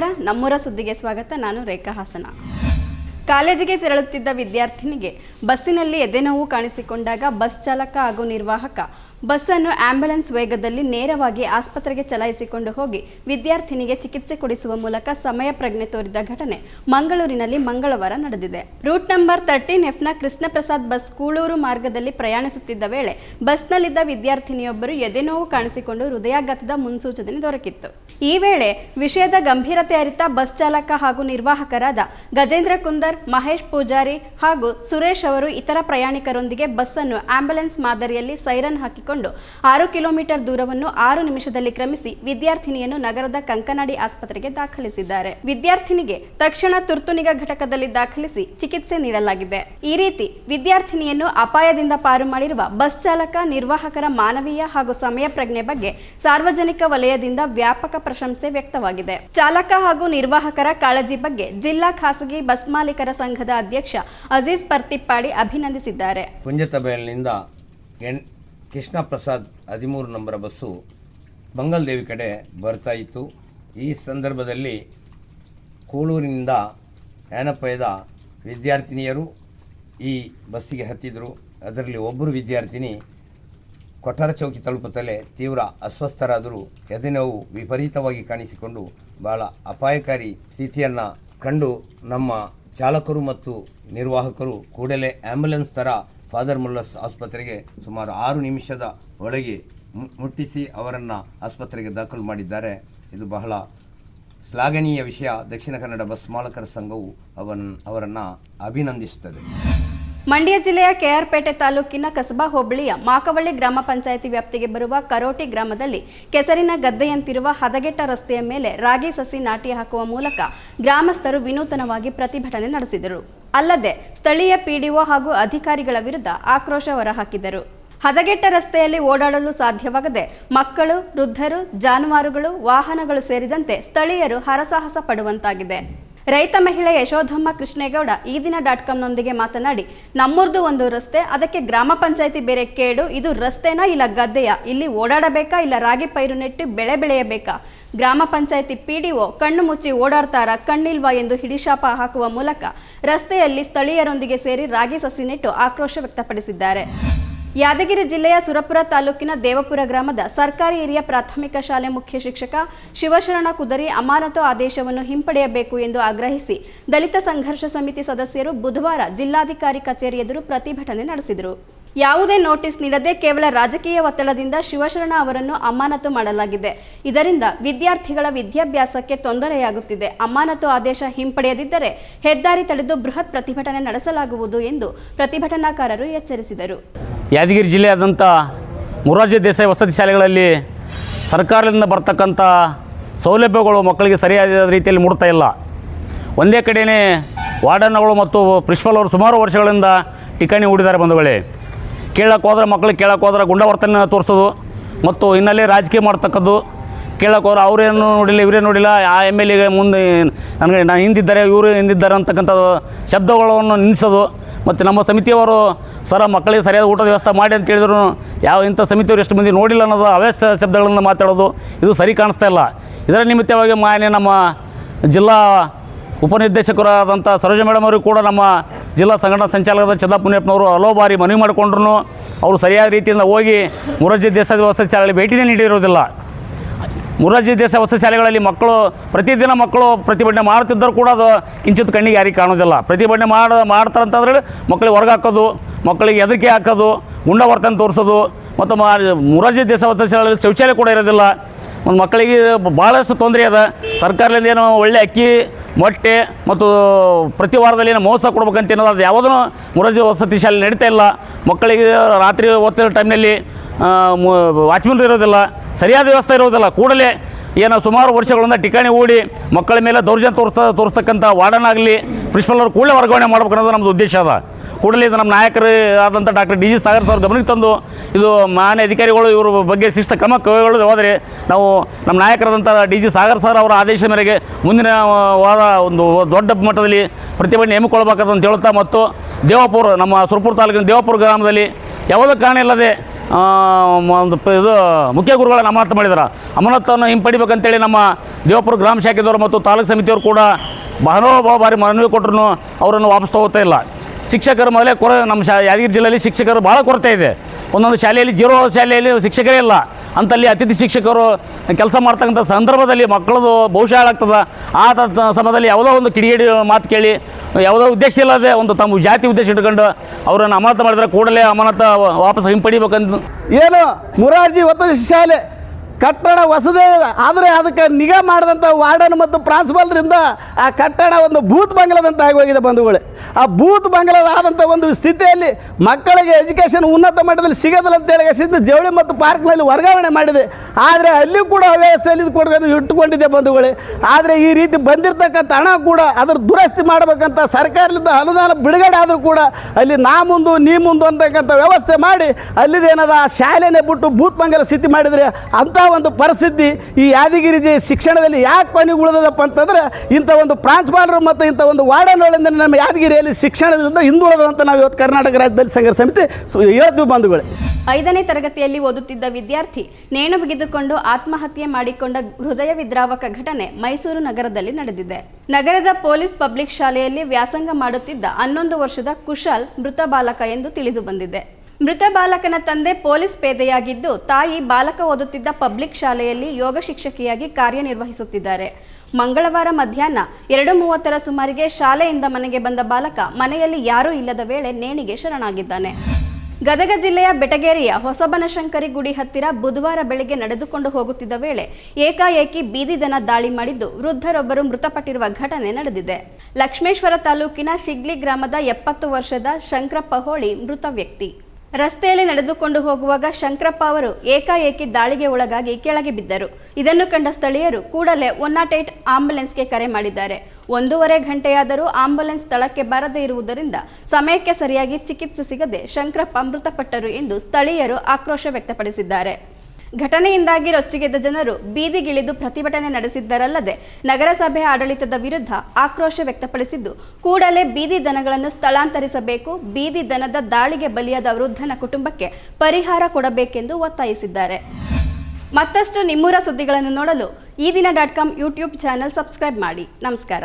ನಮಸ್ಕಾರ. ನಮ್ಮೂರ ಸುದ್ದಿಗೆ ಸ್ವಾಗತ. ನಾನು ರೇಖಾ ಹಾಸನ. ಕಾಲೇಜಿಗೆ ತೆರಳುತ್ತಿದ್ದ ವಿದ್ಯಾರ್ಥಿನಿಗೆ ಬಸ್ಸಿನಲ್ಲಿ ಎದೆನೋವು ಕಾಣಿಸಿಕೊಂಡಾಗ ಬಸ್ ಚಾಲಕ ಹಾಗೂ ನಿರ್ವಾಹಕ ಬಸ್ಸನ್ನು ಆಂಬ್ಯುಲೆನ್ಸ್ ವೇಗದಲ್ಲಿ ನೇರವಾಗಿ ಆಸ್ಪತ್ರೆಗೆ ಚಲಾಯಿಸಿಕೊಂಡು ಹೋಗಿ ವಿದ್ಯಾರ್ಥಿನಿಗೆ ಚಿಕಿತ್ಸೆ ಕೊಡಿಸುವ ಮೂಲಕ ಸಮಯ ಪ್ರಜ್ಞೆ ತೋರಿದ ಘಟನೆ ಮಂಗಳೂರಿನಲ್ಲಿ ಮಂಗಳವಾರ ನಡೆದಿದೆ. ರೂಟ್ ನಂಬರ್ ತರ್ಟೀನ್ ಎಫ್ನ ಕೃಷ್ಣ ಪ್ರಸಾದ್ ಬಸ್ ಕೂಳೂರು ಮಾರ್ಗದಲ್ಲಿ ಪ್ರಯಾಣಿಸುತ್ತಿದ್ದ ವೇಳೆ ಬಸ್ನಲ್ಲಿದ್ದ ವಿದ್ಯಾರ್ಥಿನಿಯೊಬ್ಬರು ಎದೆನೋವು ಕಾಣಿಸಿಕೊಂಡು ಹೃದಯಾಘಾತದ ಮುನ್ಸೂಚನೆ ದೊರಕಿತ್ತು. ಈ ವೇಳೆ ವಿಷಯದ ಗಂಭೀರತೆ ಅರಿತ ಬಸ್ ಚಾಲಕ ಹಾಗೂ ನಿರ್ವಾಹಕರಾದ ಗಜೇಂದ್ರ ಕುಂದರ್, ಮಹೇಶ್ ಪೂಜಾರಿ ಹಾಗೂ ಸುರೇಶ್ ಅವರು ಇತರ ಪ್ರಯಾಣಿಕರೊಂದಿಗೆ ಬಸ್ಸನ್ನು ಆಂಬ್ಯುಲೆನ್ಸ್ ಮಾದರಿಯಲ್ಲಿ ಸೈರನ್ ಹಾಕಿಕೊಂಡು ಆರು ಕಿಲೋಮೀಟರ್ ದೂರವನ್ನು ಆರು ನಿಮಿಷದಲ್ಲಿ ಕ್ರಮಿಸಿ ವಿದ್ಯಾರ್ಥಿನಿಯನ್ನು ನಗರದ ಕಂಕನಾಡಿ ಆಸ್ಪತ್ರೆಗೆ ದಾಖಲಿಸಿದ್ದಾರೆ. ವಿದ್ಯಾರ್ಥಿನಿಗೆ ತಕ್ಷಣ ತುರ್ತು ನಿಗಾ ಘಟಕದಲ್ಲಿ ದಾಖಲಿಸಿ ಚಿಕಿತ್ಸೆ ನೀಡಲಾಗಿದೆ. ಈ ರೀತಿ ವಿದ್ಯಾರ್ಥಿನಿಯನ್ನು ಅಪಾಯದಿಂದ ಪಾರು ಮಾಡಿರುವ ಬಸ್ ಚಾಲಕ, ನಿರ್ವಾಹಕರ ಮಾನವೀಯ ಹಾಗೂ ಸಮಯ ಪ್ರಜ್ಞೆ ಬಗ್ಗೆ ಸಾರ್ವಜನಿಕ ವಲಯದಿಂದ ವ್ಯಾಪಕ ಪ್ರಶಂಸೆ ವ್ಯಕ್ತವಾಗಿದೆ. ಚಾಲಕ ಹಾಗೂ ನಿರ್ವಾಹಕರ ಕಾಳಜಿ ಬಗ್ಗೆ ಜಿಲ್ಲಾ ಖಾಸಗಿ ಬಸ್ ಮಾಲೀಕರ ಸಂಘದ ಅಧ್ಯಕ್ಷ ಅಜೀಜ್ ಪರ್ತಿಪ್ಪಾಡಿ ಅಭಿನಂದಿಸಿದ್ದಾರೆ. ಎನ್ ಕೃಷ್ಣ ಪ್ರಸಾದ್ ಹದಿಮೂರು ನಂಬರ ಬಸ್ಸು ಮಂಗಲ್ದೇವಿ ಕಡೆ ಬರ್ತಾ ಇತ್ತು. ಈ ಸಂದರ್ಭದಲ್ಲಿ ಕೋಳೂರಿನಿಂದ ಯಾನಪ್ಪಯದ ವಿದ್ಯಾರ್ಥಿನಿಯರು ಈ ಬಸ್ಸಿಗೆ ಹತ್ತಿದರು. ಅದರಲ್ಲಿ ಒಬ್ಬರು ವಿದ್ಯಾರ್ಥಿನಿ ಕೊಠಾರ ಚೌಕಿ ತಲುಪುತ್ತಲೇ ತೀವ್ರ ಅಸ್ವಸ್ಥರಾದರೂ ಎದೆನೋವು ವಿಪರೀತವಾಗಿ ಕಾಣಿಸಿಕೊಂಡು ಬಹಳ ಅಪಾಯಕಾರಿ ಸ್ಥಿತಿಯನ್ನು ಕಂಡು ನಮ್ಮ ಚಾಲಕರು ಮತ್ತು ನಿರ್ವಾಹಕರು ಕೂಡಲೇ ಆ್ಯಂಬುಲೆನ್ಸ್ ಥರ ಫಾದರ್ ಮುಲ್ಲಸ್ ಆಸ್ಪತ್ರೆಗೆ ಸುಮಾರು ಆರು ನಿಮಿಷದ ಒಳಗೆ ಮುಟ್ಟಿಸಿ ಅವರನ್ನು ಆಸ್ಪತ್ರೆಗೆ ದಾಖಲು ಮಾಡಿದ್ದಾರೆ. ಇದು ಬಹಳ ಶ್ಲಾಘನೀಯ ವಿಷಯ. ದಕ್ಷಿಣ ಕನ್ನಡ ಬಸ್ ಮಾಲಕರ ಸಂಘವು ಅವನ್, ಅವರನ್ನು ಅಭಿನಂದಿಸುತ್ತದೆ. ಮಂಡ್ಯ ಜಿಲ್ಲೆಯ ಕೆಆರ್ಪೇಟೆ ತಾಲೂಕಿನ ಕಸಬಾ ಹೋಬಳಿಯ ಮಾಕವಳ್ಳಿ ಗ್ರಾಮ ಪಂಚಾಯಿತಿ ವ್ಯಾಪ್ತಿಗೆ ಬರುವ ಕರೋಟಿ ಗ್ರಾಮದಲ್ಲಿ ಕೆಸರಿನ ಗದ್ದೆಯಂತಿರುವ ಹದಗೆಟ್ಟ ರಸ್ತೆಯ ಮೇಲೆ ರಾಗಿ ಸಸಿ ನಾಟಿ ಹಾಕುವ ಮೂಲಕ ಗ್ರಾಮಸ್ಥರು ವಿನೂತನವಾಗಿ ಪ್ರತಿಭಟನೆ ನಡೆಸಿದರು. ಅಲ್ಲದೆ ಸ್ಥಳೀಯ ಪಿಡಿಒ ಹಾಗೂ ಅಧಿಕಾರಿಗಳ ವಿರುದ್ಧ ಆಕ್ರೋಶ ಹೊರಹಾಕಿದರು. ಹದಗೆಟ್ಟ ರಸ್ತೆಯಲ್ಲಿ ಓಡಾಡಲು ಸಾಧ್ಯವಾಗದೆ ಮಕ್ಕಳು, ವೃದ್ಧರು, ಜಾನುವಾರುಗಳು, ವಾಹನಗಳು ಸೇರಿದಂತೆ ಸ್ಥಳೀಯರು ಹರಸಾಹಸ ಪಡುವಂತಾಗಿದೆ. ರೈತ ಮಹಿಳೆ ಯಶೋಧಮ್ಮ ಕೃಷ್ಣೇಗೌಡ ಈ ದಿನ ಡಾಟ್ ಕಾಮ್ನೊಂದಿಗೆ ಮಾತನಾಡಿ, ನಮ್ಮೂರ್ದು ಒಂದು ರಸ್ತೆ, ಅದಕ್ಕೆ ಗ್ರಾಮ ಪಂಚಾಯಿತಿ ಬೇರೆ ಕೇಡು, ಇದು ರಸ್ತೆನಾ ಇಲ್ಲ ಗದ್ದೆಯ? ಇಲ್ಲಿ ಓಡಾಡಬೇಕಾ ಇಲ್ಲ ರಾಗಿ ಪೈರು ನೆಟ್ಟು ಬೆಳೆ ಬೆಳೆಯಬೇಕಾ? ಗ್ರಾಮ ಪಂಚಾಯಿತಿ ಪಿಡಿಒ ಕಣ್ಣು ಮುಚ್ಚಿ ಓಡಾಡ್ತಾರ? ಕಣ್ಣಿಲ್ವಾ ಎಂದು ಹಿಡಿಶಾಪ ಹಾಕುವ ಮೂಲಕ ರಸ್ತೆಯಲ್ಲಿ ಸ್ಥಳೀಯರೊಂದಿಗೆ ಸೇರಿ ರಾಗಿ ಸಸಿ ನೆಟ್ಟು ಆಕ್ರೋಶ ವ್ಯಕ್ತಪಡಿಸಿದ್ದಾರೆ. ಯಾದಗಿರಿ ಜಿಲ್ಲೆಯ ಸುರಪುರ ತಾಲೂಕಿನ ದೇವಪುರ ಗ್ರಾಮದ ಸರ್ಕಾರಿ ಹಿರಿಯ ಪ್ರಾಥಮಿಕ ಶಾಲೆ ಮುಖ್ಯ ಶಿಕ್ಷಕ ಶಿವಶರಣ ಕುದರಿ ಅಮಾನತು ಆದೇಶವನ್ನು ಹಿಂಪಡೆಯಬೇಕು ಎಂದು ಆಗ್ರಹಿಸಿ ದಲಿತ ಸಂಘರ್ಷ ಸಮಿತಿ ಸದಸ್ಯರು ಬುಧವಾರ ಜಿಲ್ಲಾಧಿಕಾರಿ ಕಚೇರಿ ಎದುರು ಪ್ರತಿಭಟನೆ ನಡೆಸಿದರು. ಯಾವುದೇ ನೋಟಿಸ್ ನೀಡದೆ ಕೇವಲ ರಾಜಕೀಯ ಒತ್ತಡದಿಂದ ಶಿವಶರಣ ಅವರನ್ನು ಅಮಾನತು ಮಾಡಲಾಗಿದೆ. ಇದರಿಂದ ವಿದ್ಯಾರ್ಥಿಗಳ ವಿದ್ಯಾಭ್ಯಾಸಕ್ಕೆ ತೊಂದರೆಯಾಗುತ್ತಿದೆ. ಅಮಾನತು ಆದೇಶ ಹಿಂಪಡೆಯದಿದ್ದರೆ ಹೆದ್ದಾರಿ ತಡೆದು ಬೃಹತ್ ಪ್ರತಿಭಟನೆ ನಡೆಸಲಾಗುವುದು ಎಂದು ಪ್ರತಿಭಟನಾಕಾರರು ಎಚ್ಚರಿಸಿದರು. ಯಾದಗಿರಿ ಜಿಲ್ಲೆಯಾದಂಥ ಮುರಾರ್ಜಿ ದೇಸಾಯಿ ವಸತಿ ಶಾಲೆಗಳಲ್ಲಿ ಸರ್ಕಾರದಿಂದ ಬರ್ತಕ್ಕಂಥ ಸೌಲಭ್ಯಗಳು ಮಕ್ಕಳಿಗೆ ಸರಿಯಾದ ರೀತಿಯಲ್ಲಿ ಮೂಡ್ತಾ ಇಲ್ಲ. ಒಂದೇ ಕಡೆಯೇ ವಾರ್ಡನ್ಗಳು ಮತ್ತು ಪ್ರಿನ್ಸಿಪಲ್ ಅವರು ಸುಮಾರು ವರ್ಷಗಳಿಂದ ಟಿಕಾಣಿ ಹೂಡಿದ್ದಾರೆ ಬಂಧುಗಳೇ. ಕೇಳಕ್ಕೆ ಹೋದ್ರೆ ಮಕ್ಕಳಿಗೆ ಕೇಳಕ್ಕೆ ಹೋದ್ರೆ ಗುಂಡವರ್ತನೆ ತೋರಿಸೋದು ಮತ್ತು ಹಿನ್ನೆಲೆ ರಾಜಕೀಯ ಮಾಡ್ತಕ್ಕದ್ದು ಕೇಳಕ್ಕೆ ಅವ್ರೇನು ನೋಡಿಲ್ಲ, ಇವರೇ ನೋಡಿಲ್ಲ, ಆ ಎಂ ಎಲ್ ಎಗೆ ಮುಂದೆ ನನಗೆ ನಾನು ಹಿಂದಿದ್ದಾರೆ ಇವರು ಹಿಂದಿದ್ದಾರೆ ಅಂತಕ್ಕಂಥ ಶಬ್ದಗಳನ್ನು ನಿಲ್ಲಿಸೋದು. ಮತ್ತು ನಮ್ಮ ಸಮಿತಿಯವರು, ಸರ, ಮಕ್ಕಳಿಗೆ ಸರಿಯಾದ ಊಟದ ವ್ಯವಸ್ಥೆ ಮಾಡಿ ಅಂತ ಹೇಳಿದ್ರು. ಯಾವ ಇಂಥ ಸಮಿತಿಯವರು ಎಷ್ಟು ಮಂದಿ ನೋಡಿಲ್ಲ ಅನ್ನೋದು ಅವ್ಯಾಸ ಶಬ್ದಗಳನ್ನು ಮಾತಾಡೋದು. ಇದು ಸರಿ ಕಾಣಿಸ್ತಾ ಇಲ್ಲ. ಇದರ ನಿಮಿತ್ತವಾಗಿ ಮಾನ್ಯ ನಮ್ಮ ಜಿಲ್ಲಾ ಉಪನಿರ್ದೇಶಕರಾದಂಥ ಸರೋಜ ಮೇಡಮ್ ಅವರು ಕೂಡ ನಮ್ಮ ಜಿಲ್ಲಾ ಸಂಘಟನಾ ಸಂಚಾಲಕರಾದ ಚಂದಾ ಹಲವು ಬಾರಿ ಮನವಿ ಮಾಡಿಕೊಂಡ್ರು ಅವರು ಸರಿಯಾದ ರೀತಿಯಿಂದ ಹೋಗಿ ಮುರಜ್ಜಿ ದೇಶದ ವಸತಿ ಶಾಲೆಯಲ್ಲಿ ಭೇಟಿನೇ ನೀಡಿರೋದಿಲ್ಲ. ಮುರಾರ್ಜಿ ದೇಸಾಯಿ ವಸತಿ ಶಾಲೆಗಳಲ್ಲಿ ಮಕ್ಕಳು ಪ್ರತಿದಿನ ಮಕ್ಕಳು ಪ್ರತಿಭಟನೆ ಮಾಡುತ್ತಿದ್ದರೂ ಕೂಡ ಅದು ಕಿಂಚಿತ್ ಕಣ್ಣಿಗೆ ಯಾರಿಗೆ ಕಾಣೋದಿಲ್ಲ ಪ್ರತಿಭಟನೆ ಮಾಡ, ಮಾಡ್ತಾರಂತಂದ್ರೆ ಮಕ್ಕಳಿಗೆ ಹೊರಗೆ ಹಾಕೋದು, ಮಕ್ಕಳಿಗೆ ಎದಕ್ಕೆ ಹಾಕೋದು ಗುಂಡವರ್ತನ ತೋರಿಸೋದು, ಮತ್ತು ಮಾ, ಮುರಾರ್ಜಿ ದೇಸಾಯಿ ವಸತಿ ಶಾಲೆಯಲ್ಲಿ ಶೌಚಾಲಯ ಕೂಡ ಇರೋದಿಲ್ಲ. ಒಂದು ಮಕ್ಕಳಿಗೆ ಭಾಳಷ್ಟು ತೊಂದರೆ ಅದ. ಸರ್ಕಾರದಿಂದ ಏನು ಒಳ್ಳೆ ಅಕ್ಕಿ ಮೊಟ್ಟೆ ಮತ್ತು ಪ್ರತಿ ವಾರದಲ್ಲಿ ಮೋಸ ಕೊಡ್ಬೇಕಂತ ಏನೋ ಅದು ಯಾವುದೂ ಮುರಜಿ ವಸತಿ ಶಾಲೆ ನಡೀತಾ ಇಲ್ಲ. ಮಕ್ಕಳಿಗೆ ರಾತ್ರಿ ಓದ್ತಿರೋ ಟೈಮ್ನಲ್ಲಿ ವಾಚ್ಮನ್ ಇರೋದಿಲ್ಲ, ಸರಿಯಾದ ವ್ಯವಸ್ಥೆ ಇರೋದಿಲ್ಲ. ಕೂಡಲೇ ಏನು ಸುಮಾರು ವರ್ಷಗಳಿಂದ ಠಿಕಾಣಿ ಓಡಿ ಮಕ್ಕಳ ಮೇಲೆ ದೌರ್ಜನ್ಯ ತೋರಿಸ್ತಾ ತೋರಿಸ್ತಕ್ಕಂಥ ವಾರ್ಡನ್ ಆಗಲಿ ಪ್ರಿನ್ಸಿಪಲ್ ಅವರು ಕೂಡಲೇ ವರ್ಗಾವಣೆ ಮಾಡಬೇಕು ಅನ್ನೋದು ನಮ್ಮದು ಉದ್ದೇಶ ಅದ. ಕೂಡಲೇ ಇದು ನಮ್ಮ ನಾಯಕರು ಆದಂಥ doctor D G Sagar sir ಗಮನಕ್ಕೆ ತಂದು ಇದು ಮಾನ್ಯ ಅಧಿಕಾರಿಗಳು ಇವ್ರ ಬಗ್ಗೆ ಶಿಸ್ತ ಕ್ರಮ ಕೈಗೊಳ್ಳೋದು ಹೋದರೆ ನಾವು ನಮ್ಮ ನಾಯಕರಾದಂಥ ಡಿ ಜಿ ಸಾಗರ್ ಸರ್ ಅವರ ಆದೇಶದ ಮೇರೆಗೆ ಮುಂದಿನ ವಾರ ಒಂದು ದೊಡ್ಡ ಮಟ್ಟದಲ್ಲಿ ಪ್ರತಿಭಟನೆ ನೇಮಿಕೊಳ್ಬೇಕಂತ ಹೇಳುತ್ತಾ ಮತ್ತು ದೇವಾಪುರ ನಮ್ಮ ಸುರಪುರ ತಾಲೂಕಿನ ದೇವಪುರ ಗ್ರಾಮದಲ್ಲಿ ಯಾವುದೇ ಕಾರಣ ಇಲ್ಲದೆ ಒಂದು ಇದು ಮುಖ್ಯ ಗುರುಗಳ ಅಮಾನತು ಮಾಡಿದ್ದಾರೆ ಅಮಾನತನ್ನು ಹಿಂಪಡಿಬೇಕಂತೇಳಿ ನಮ್ಮ ದೇವಪುರ ಗ್ರಾಮ ಶಾಖೆದವರು ಮತ್ತು ತಾಲೂಕು ಸಮಿತಿಯವರು ಕೂಡ ಬಹಳ ಬಾರಿ ಮನವಿ ಕೊಟ್ಟರು ಅವರನ್ನು ವಾಪಸ್ ತಗೋತಾ ಇಲ್ಲ. ಶಿಕ್ಷಕರು ಮೊದಲೇ ಕೊರ, ನಮ್ಮ ಶಾ ಯಾದಗಿರಿ ಜಿಲ್ಲೆಯಲ್ಲಿ ಶಿಕ್ಷಕರು ಭಾಳ ಕೊರತೆ ಇದೆ. ಒಂದೊಂದು ಶಾಲೆಯಲ್ಲಿ, ಜೀರೋ ಶಾಲೆಯಲ್ಲಿ ಶಿಕ್ಷಕರೇ ಇಲ್ಲ. ಅಂತಲ್ಲಿ ಅತಿಥಿ ಶಿಕ್ಷಕರು ಕೆಲಸ ಮಾಡ್ತಕ್ಕಂಥ ಸಂದರ್ಭದಲ್ಲಿ ಮಕ್ಕಳದು ಬಹುಶಃ ಆಗ್ತದೆ. ಆ ಸಮಯದಲ್ಲಿ ಯಾವುದೋ ಒಂದು ಕಿಡಿಗೇಡಿ ಮಾತು ಕೇಳಿ, ಯಾವುದೋ ಉದ್ದೇಶ ಇಲ್ಲದೆ ಒಂದು ತಮ್ಮ ಜಾತಿ ಉದ್ದೇಶ ಇಟ್ಕೊಂಡು ಅವರನ್ನು ಅಮಾನತ ಮಾಡಿದರೆ ಕೂಡಲೇ ಅಮಾನತ ವಾಪಸ್ ಹಿಂಪಡಿಬೇಕಂತ ಏನು ಮುರಾರ್ಜಿ ಒತ್ತಿ ಶಾಲೆ ಕಟ್ಟಡ ಹೊಸದೇ ಆದರೆ ಅದಕ್ಕೆ ನಿಗಾ ಮಾಡಿದಂಥ ವಾರ್ಡನ್ ಮತ್ತು ಪ್ರಾನ್ಸಿಪಾಲ್ರಿಂದ ಆ ಕಟ್ಟಡ ಒಂದು ಭೂತ್ ಬಂಗಲದಂತ ಆಗೋಗಿದೆ ಬಂಧುಗಳು. ಆ ಭೂತ್ ಬಂಗಲದಾದಂಥ ಒಂದು ಸ್ಥಿತಿಯಲ್ಲಿ ಮಕ್ಕಳಿಗೆ ಎಜುಕೇಷನ್ ಉನ್ನತ ಮಟ್ಟದಲ್ಲಿ ಸಿಗೋದಿಲ್ಲ ಅಂತ ಹೇಳಿ ಜವಳಿ ಮತ್ತು ಪಾರ್ಕ್ನಲ್ಲಿ ವರ್ಗಾವಣೆ ಮಾಡಿದೆ. ಆದರೆ ಅಲ್ಲಿ ಕೂಡ ಅವ್ಯವಸ್ಥೆಯಲ್ಲಿ ಕೊಡ್ಕೊಂಡು ಇಟ್ಟುಕೊಂಡಿದೆ ಬಂಧುಗಳು. ಆದರೆ ಈ ರೀತಿ ಬಂದಿರತಕ್ಕಂಥ ಹಣ ಕೂಡ ಅದರ ದುರಸ್ತಿ ಮಾಡಬೇಕಂತ ಸರ್ಕಾರದಿಂದ ಅನುದಾನ ಬಿಡುಗಡೆ ಆದರೂ ಕೂಡ ಅಲ್ಲಿ ನಾ ಮುಂದು, ನೀ ಮುಂದು ಅಂತಕ್ಕಂಥ ವ್ಯವಸ್ಥೆ ಮಾಡಿ ಅಲ್ಲಿದೇನದ ಆ ಶಾಲೆನೇ ಬಿಟ್ಟು ಭೂತ್ ಮಂಗಲ ಸ್ಥಿತಿ ಮಾಡಿದರೆ ಅಂಥ ಒಂದು ಪರಿಸ್ಥಿತಿ ಈ ಯಾದಗಿರಿ ಜಿ ಶಿಕ್ಷಣದಲ್ಲಿ ಯಾಕೆ ಕೊನೆಗುಳಿದದಪ್ಪ ಅಂತಂದ್ರೆ ಇಂಥ ಒಂದು ಪ್ರಾಂಶುಪಾಲರು ಮತ್ತು ಇಂಥ ಒಂದು ವಾರ್ಡನ್ಗಳಿಂದ ನಮ್ಮ ಯಾದಗಿರಿಯಲ್ಲಿ ಶಿಕ್ಷಣದಿಂದ ಹಿಂದುಳಿದಂತ ನಾವು ಇವತ್ತು ಕರ್ನಾಟಕ ರಾಜ್ಯದಲ್ಲಿ ಸಂಘ ಸಮಿತಿ ಹೇಳ್ತೀವಿ ಬಂಧುಗಳು. ಐದನೇ ತರಗತಿಯಲ್ಲಿ ಓದುತ್ತಿದ್ದ ವಿದ್ಯಾರ್ಥಿ ನೇಣು ಬಿಗಿದುಕೊಂಡು ಆತ್ಮಹತ್ಯೆ ಮಾಡಿಕೊಂಡ ಹೃದಯ ವಿದ್ರಾವಕ ಘಟನೆ ಮೈಸೂರು ನಗರದಲ್ಲಿ ನಡೆದಿದೆ. ನಗರದ ಪೊಲೀಸ್ ಪಬ್ಲಿಕ್ ಶಾಲೆಯಲ್ಲಿ ವ್ಯಾಸಂಗ ಮಾಡುತ್ತಿದ್ದ ಹನ್ನೊಂದು ವರ್ಷದ ಕುಶಾಲ್ ಮೃತ ಬಾಲಕ ಎಂದು ತಿಳಿದು ಬಂದಿದೆ. ಮೃತ ಬಾಲಕನ ತಂದೆ ಪೊಲೀಸ್ ಪೇದೆಯಾಗಿದ್ದು, ತಾಯಿ ಬಾಲಕ ಓದುತ್ತಿದ್ದ ಪಬ್ಲಿಕ್ ಶಾಲೆಯಲ್ಲಿ ಯೋಗ ಶಿಕ್ಷಕಿಯಾಗಿ ಕಾರ್ಯನಿರ್ವಹಿಸುತ್ತಿದ್ದಾರೆ. ಮಂಗಳವಾರ ಮಧ್ಯಾಹ್ನ ಎರಡು ಮೂವತ್ತರ ಸುಮಾರಿಗೆ ಶಾಲೆಯಿಂದ ಮನೆಗೆ ಬಂದ ಬಾಲಕ ಮನೆಯಲ್ಲಿ ಯಾರೂ ಇಲ್ಲದ ವೇಳೆ ನೇಣಿಗೆ ಶರಣಾಗಿದ್ದಾನೆ. ಗದಗ ಜಿಲ್ಲೆಯ ಬೆಟಗೇರಿಯ ಹೊಸಬನಶಂಕರಿ ಗುಡಿ ಹತ್ತಿರ ಬುಧವಾರ ಬೆಳಗ್ಗೆ ನಡೆದುಕೊಂಡು ಹೋಗುತ್ತಿದ್ದ ವೇಳೆ ಏಕಾಏಕಿ ಬೀದಿ ದನ ದಾಳಿ ಮಾಡಿದ್ದು, ವೃದ್ಧರೊಬ್ಬರು ಮೃತಪಟ್ಟಿರುವ ಘಟನೆ ನಡೆದಿದೆ. ಲಕ್ಷ್ಮೇಶ್ವರ ತಾಲೂಕಿನ ಶಿಗ್ಲಿ ಗ್ರಾಮದ ಎಪ್ಪತ್ತು ವರ್ಷದ ಶಂಕರಪ್ಪ ಹೋಳಿ ಮೃತ ವ್ಯಕ್ತಿ. ರಸ್ತೆಯಲ್ಲಿ ನಡೆದುಕೊಂಡು ಹೋಗುವಾಗ ಶಂಕರಪ್ಪ ಅವರು ಏಕಾಏಕಿ ದಾಳಿಗೆ ಒಳಗಾಗಿ ಕೆಳಗೆ ಬಿದ್ದರು. ಇದನ್ನು ಕಂಡ ಸ್ಥಳೀಯರು ಕೂಡಲೇ ಒನ್ ನಾಟ್ ಏಟ್ ಆಂಬ್ಯುಲೆನ್ಸ್ಗೆ ಕರೆ ಮಾಡಿದ್ದಾರೆ. ಒಂದೂವರೆ ಗಂಟೆಯಾದರೂ ಆಂಬ್ಯುಲೆನ್ಸ್ ಸ್ಥಳಕ್ಕೆ ಬರದೇ ಇರುವುದರಿಂದ ಸಮಯಕ್ಕೆ ಸರಿಯಾಗಿ ಚಿಕಿತ್ಸೆ ಸಿಗದೆ ಶಂಕರಪ್ಪ ಮೃತಪಟ್ಟರು ಎಂದು ಸ್ಥಳೀಯರು ಆಕ್ರೋಶ ವ್ಯಕ್ತಪಡಿಸಿದ್ದಾರೆ. ಘಟನೆಯಿಂದಾಗಿ ರೊಚ್ಚಿಗೆದ್ದ ಜನರು ಬೀದಿಗಿಳಿದು ಪ್ರತಿಭಟನೆ ನಡೆಸಿದ್ದರಲ್ಲದೆ ನಗರಸಭೆ ಆಡಳಿತದ ವಿರುದ್ಧ ಆಕ್ರೋಶ ವ್ಯಕ್ತಪಡಿಸಿದ್ದು, ಕೂಡಲೇ ಬೀದಿ ದನಗಳನ್ನು ಸ್ಥಳಾಂತರಿಸಬೇಕು, ಬೀದಿ ದನದ ದಾಳಿಗೆ ಬಲಿಯಾದ ವೃದ್ಧನ ಕುಟುಂಬಕ್ಕೆ ಪರಿಹಾರ ಕೊಡಬೇಕೆಂದು ಒತ್ತಾಯಿಸಿದ್ದಾರೆ. ಮತ್ತಷ್ಟು ನಿಮ್ಮೂರ ಸುದ್ದಿಗಳನ್ನು ನೋಡಲು Eedina dot com YouTube channel subscribe ಮಾಡಿ. ನಮಸ್ಕಾರ.